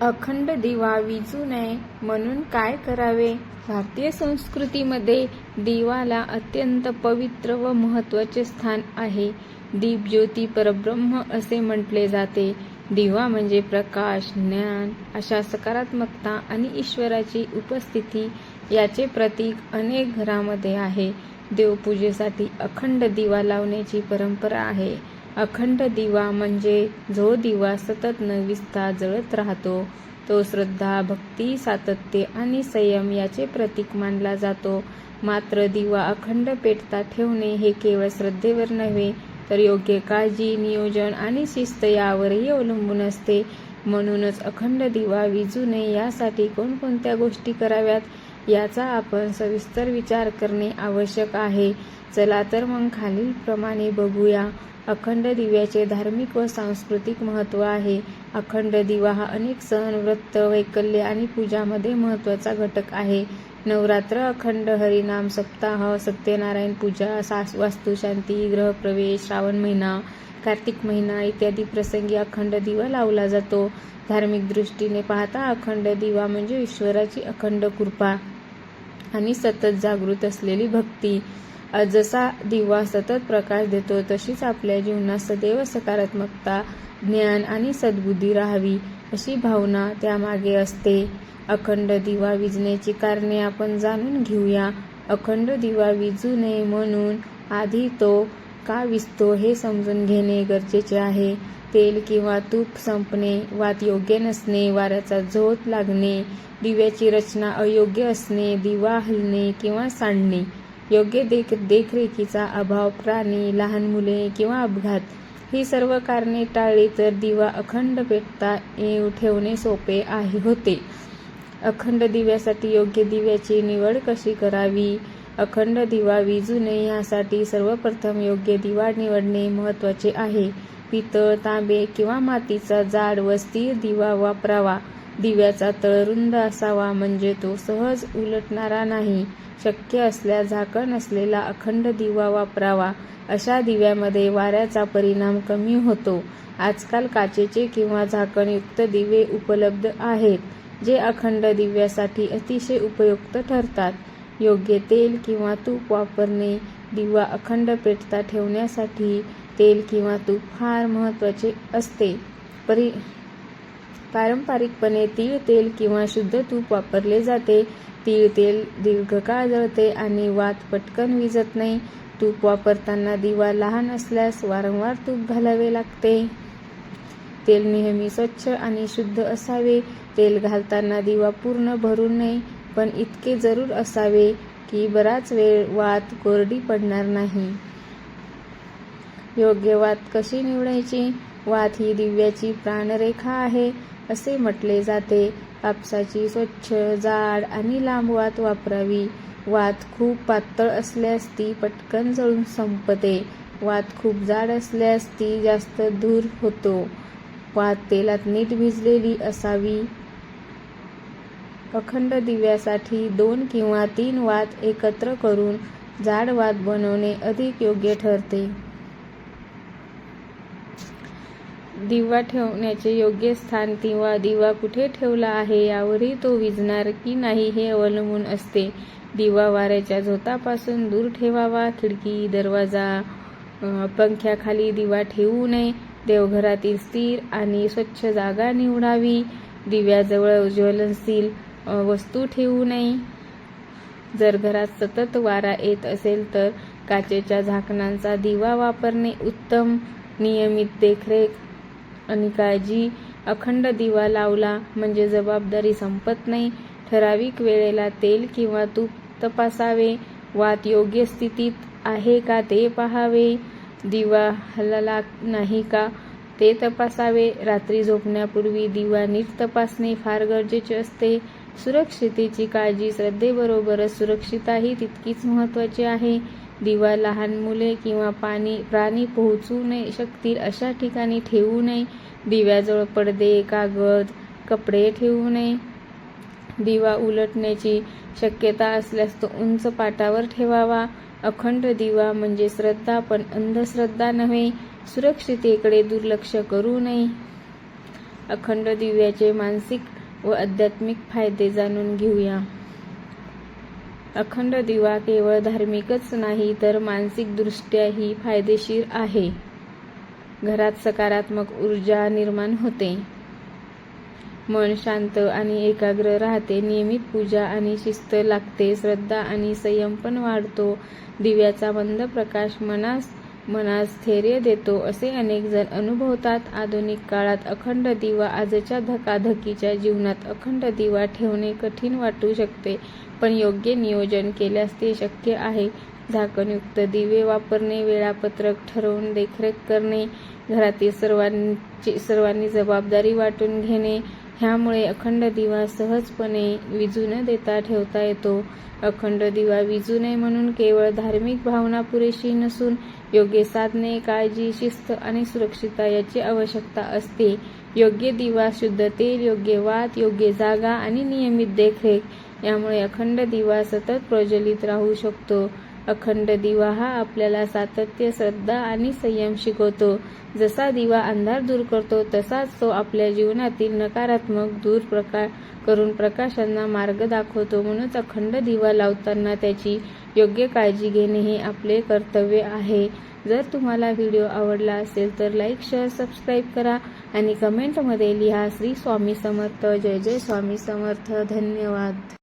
अखंड दिवा विजू नये म्हणून काय करावे? भारतीय संस्कृतीमध्ये दिवाला अत्यंत पवित्र व महत्त्वाचे स्थान आहे. दीप ज्योती परब्रह्म असे म्हटले जाते. दिवा म्हणजे प्रकाश ज्ञान अशा सकारात्मकता आणि ईश्वराची उपस्थिती याचे प्रतीक अनेक घरामध्ये आहे. देवपूजेसाठी अखंड दिवा लावण्याची परंपरा आहे. अखंड दिवा म्हणजे जो दिवा सतत न विस्ता जळत राहतो तो श्रद्धा भक्ती सातत्य आणि संयम याचे प्रतीक मानला जातो. मात्र दिवा अखंड पेटता ठेवणे हे केवळ श्रद्धेवर नव्हे तर योग्य काळजी नियोजन आणि शिस्त यावरही अवलंबून असते. म्हणूनच अखंड दिवा विजू नये यासाठी कोणकोणत्या गोष्टी कराव्यात याचा आपण सविस्तर विचार करणे आवश्यक आहे. चला तर मग खालीलप्रमाणे बघूया. अखंड दिव्याचे धार्मिक व सांस्कृतिक महत्त्व आहे. अखंड दिवा हा अनेक सण व्रत वैकल्य आणि पूजामध्ये महत्त्वाचा घटक आहे. नवरात्र अखंड हरिनाम सप्ताह सत्यनारायण पूजा सास वास्तुशांती ग्रहप्रवेश श्रावण महिना कार्तिक महिना इत्यादी प्रसंगी अखंड दिवा लावला जातो. धार्मिक दृष्टीने पाहता अखंड दिवा म्हणजे ईश्वराची अखंड कृपा आणि सतत जागृत असलेली भक्ती. जसा दिवा सतत प्रकाश देतो तशीच आपल्या जीवनात सदैव सकारात्मकता ज्ञान आणि सद्बुद्धी राहावी अशी भावना त्यामागे असते. अखंड दिवा विजण्याची कारणे आपण जाणून घेऊया. अखंड दिवा विजू नये म्हणून आधी तो का विजतो हे समजून घेणे गरजेचे आहे. तेल किंवा तूप संपणे वात योग्य नसणे वाऱ्याचा झोत लागणे दिव्याची रचना अयोग्य असणे दिवा हलणे किंवा सांडणे योग्य देख देखरेखीचा अभाव प्राणी लहान मुले किंवा अपघात ही सर्व कारणे टाळली तर दिवा अखंड पेटता येऊ ठेवणे सोपे आहे होते. अखंड दिव्यासाठी योग्य दिव्याची निवड कशी करावी? अखंड दिवा विजू नये यासाठी सर्वप्रथम योग्य दिवा निवडणे महत्त्वाचे आहे. पितळ तांबे किंवा मातीचा जाड व स्थिर दिवा वापरावा. दिव्याचा तळ रुंद असावा म्हणजे तो सहज उलटणारा नाही. शक्य असल्यास झाकण असलेला अखंड दिवा वापरावा. अशा दिव्यामध्ये वाऱ्याचा परिणाम कमी होतो. आजकाल काचेचे किंवा झाकणयुक्त दिवे उपलब्ध आहेत जे अखंड दिव्यासाठी अतिशय उपयुक्त ठरतात. योग्य तेल किंवा तूप वापरणे दिवा अखंड पेटता ठेवण्यासाठी तेल किंवा तूप फार महत्त्वाचे असते. परि पारंपरिकपणे तीळ तेल किंवा शुद्ध तूप वापरले जाते. तीळ तेल दीर्घकाळ जळते आणि वात पटकन विजत नाही. तूप वापरताना दिवा लहान असल्यास वारंवार तूप घालावे लागते. तेल नेहमी स्वच्छ आणि शुद्ध असावे. तेल घालताना दिवा पूर्ण भरू नये पण इतके जरूर असावे की बराच वेळ वात कोरडी पडणार नाही. योग्य वात कशी निवडायची? वात ही दिव्याची प्राणरेखा आहे. असे म्हटले जाते. कापसाची स्वच्छ जाड आणि लांब वात वापरावी. वात खूप पातळ असल्यास ती पटकन जळून संपते. वात खूप जाड असल्यास ती जास्त धूर होतो. वात तेलात नीट भिजलेली असावी. अखंड दिव्यासाठी दोन किंवा तीन वात एकत्र करून जाड वात बनवणे अधिक योग्य ठरते. दिवा ठेवण्याचे योग्य स्थान किंवा दिवा कुठे ठेवला आहे यावरही तो विजणार की नाही हे अवलंबून असते. दिवा वाऱ्याच्या झोतापासून दूर ठेवावा खिडकी दरवाजा पंख्याखाली दिवा ठेवू नये. देवघरातील स्थिर आणि स्वच्छ जागा निवडावी. दिव्याजवळ ज्वलनशील वस्तू ठेवू नये. जर घरात सतत वारा येत असेल तर काचेच्या झाकणांचा दिवा वापरणे उत्तम. नियमित देखरेख आणि काळजी अखंड दिवा लावला म्हणजे जबाबदारी संपत नाही. ठराविक वेळेला तेल किंवा तूप तपासावे. वात योग्य स्थितीत आहे का ते पाहावे. दिवा हलला नाही का ते तपासावे. रात्री झोपण्यापूर्वी दिवा नीट तपासणे फार गरजेचे असते. सुरक्षितेची काळजी श्रद्धेबरोबरच सुरक्षिताही तितकीच महत्त्वाची आहे. दिवा लहान मुले किंवा पाणी प्राणी पोहोचू नये शकतील अशा ठिकाणी ठेवू नये. दिव्याजवळ पडदे कागद कपडे ठेवू नये. दिवा उलटण्याची शक्यता असल्यास तो उंच पाटावर ठेवावा. अखंड दिवा म्हणजे श्रद्धा पण अंधश्रद्धा नव्हे. सुरक्षितेकडे दुर्लक्ष करू नये. अखंड दिव्याचे मानसिक व आध्यात्मिक फायदे जाणून घेऊया. अखंड दिवा केवळ धार्मिकच नाही तर मानसिकदृष्ट्याही फायदेशीर आहे. घरात सकारात्मक ऊर्जा निर्माण होते. मन शांत आणि एकाग्र राहते. नियमित पूजा आणि शिस्त लागते. श्रद्धा आणि संयम पण वाढतो. दिव्याचा मंद प्रकाश मनास मनास स्थैर्य देतो असे अनेक जण अनुभवतात. आधुनिक काळात अखंड दिवा आजच्या धकाधकीच्या जीवनात अखंड दिवा ठेवणे कठीण वाटू शकते पण योग्य नियोजन केल्यास ते शक्य आहे. झाकणयुक्त दिवे वापरणे वेळापत्रक ठरवून देखरेख करणे घरातील सर्वांची सर्वांनी जबाबदारी वाटून घेणे ह्यामुळे अखंड दिवा सहजपणे विजू न देता ठेवता येतो. अखंड दिवा विजू नये म्हणून केवळ धार्मिक भावना पुरेशी नसून योग्य साधने काळजी शिस्त आणि सुरक्षितता याची आवश्यकता असते. योग्य दिवा शुद्ध तेल योग्य वात योग्य जागा आणि नियमित देखरेख यामुळे अखंड दिवा सतत प्रज्वलित राहू शकतो. अखंड दिवा हा आपल्याला सातत्य श्रद्धा आणि संयम शिकवतो. जसा दिवा अंधार दूर करतो तसाच तो आपल्या जीवनातील नकारात्मक दूर प्रकार करून प्रकाशांना मार्ग दाखवतो. म्हणूनच अखंड दिवा लावताना त्याची योग्य काळजी घेणे हे आपले कर्तव्य आहे. जर तुम्हाला व्हिडिओ आवडला असेल तर लाईक शेअर सबस्क्राईब करा आणि कमेंटमध्ये लिहा श्री स्वामी समर्थ. जय जय स्वामी समर्थ. धन्यवाद.